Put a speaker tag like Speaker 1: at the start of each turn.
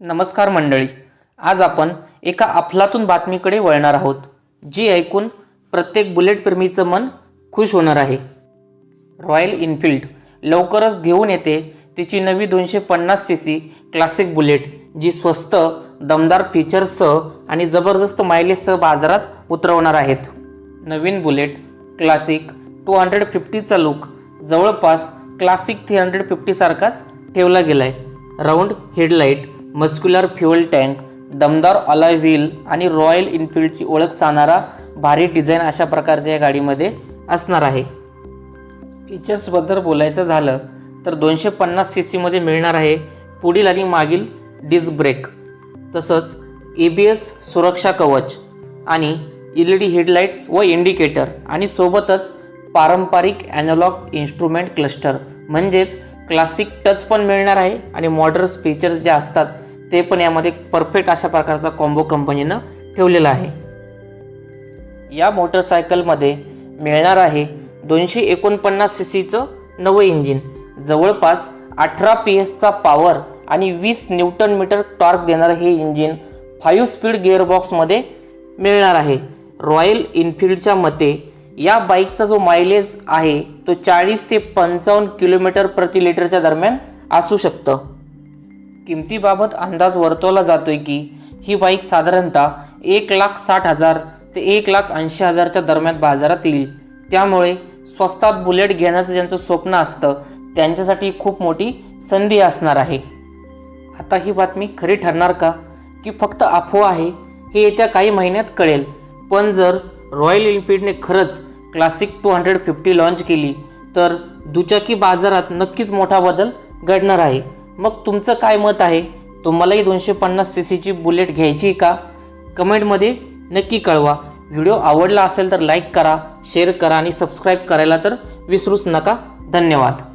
Speaker 1: नमस्कार मंडळी. आज आपण एका अफलातून बातमीकडे वळणार आहोत जी ऐकून प्रत्येक बुलेट प्रेमीचं मन खुश होणार आहे. रॉयल इनफिल्ड लवकरच घेऊन येते तिची नवी दोनशे पन्नास सी सी क्लासिक बुलेट जी स्वस्त दमदार फीचर्ससह आणि जबरदस्त मायलेजसह बाजारात उतरवणार आहेत. नवीन बुलेट क्लासिक टू हंड्रेड फिफ्टीचा लुक जवळपास क्लासिक थ्री हंड्रेड फिफ्टीसारखाच ठेवला गेला आहे round headlight muscular fuel tank दमदार अलॉय व्हील आणि रॉयल इनफिल्डची ओळख सांगणारा भारी डिझाईन अशा प्रकारच्या या गाडीमध्ये असणार आहे. फीचर्सबद्दल बोलायचं झालं तर दोनशे पन्नास सी सीमध्ये मिळणार आहे पुढील आणि मागील डिस्क ब्रेक तसंच ए बी एस सुरक्षा कवच आणि एल ई डी हेडलाईट्स व इंडिकेटर आणि सोबतच पारंपरिक ॲनॉलॉग इन्स्ट्रुमेंट क्लस्टर म्हणजेच क्लासिक टच पण मिळणार आहे आणि मॉडर्न फीचर्स जे असतात ते पण यामध्ये परफेक्ट अशा प्रकारचा कॉम्बो कंपनीनं ठेवलेला आहे. या मोटरसायकलमध्ये मिळणार आहे दोनशे एकोणपन्नास सी सीचं नवं इंजिन जवळपास अठरा पी एसचा पॉवर आणि वीस न्यूटन मीटर टॉर्क देणारं हे इंजिन फाईव्ह स्पीड गिअरबॉक्समध्ये मिळणार आहे. रॉयल इनफिल्डच्या मते या बाईकचा जो मायलेज आहे तो चाळीस ते पंचावन्न किलोमीटर प्रति लिटरच्या दरम्यान असू शकतं. किमतीबाबत अंदाज वर्तवला जातोय की ही बाईक साधारणतः एक लाख साठ हजार ते एक लाख ऐंशी हजारच्या दरम्यान बाजारात येईल. त्यामुळे स्वस्तात बुलेट घेण्याचं ज्यांचं स्वप्न असतं त्यांच्यासाठी खूप मोठी संधी असणार आहे. आता ही बातमी खरी ठरणार का? की फक्त अफवा आहे हे येत्या काही महिन्यात कळेल. पण जर रॉयल एनफिल्डने खरंच classic two hundred fifty launch केली. तर दुचाकी बाजारात नक्कीच मोठा बदल घडणार आहे. मग तुमचं काय मत आहे? तुम्हालाही दोनशे पन्नास सी सीची बुलेट घ्यायची का? कमेंटमध्ये नक्की कळवा. व्हिडिओ आवडला असेल तर लाईक करा शेअर करा आणि सबस्क्राईब करायला तर विसरूच नका. धन्यवाद.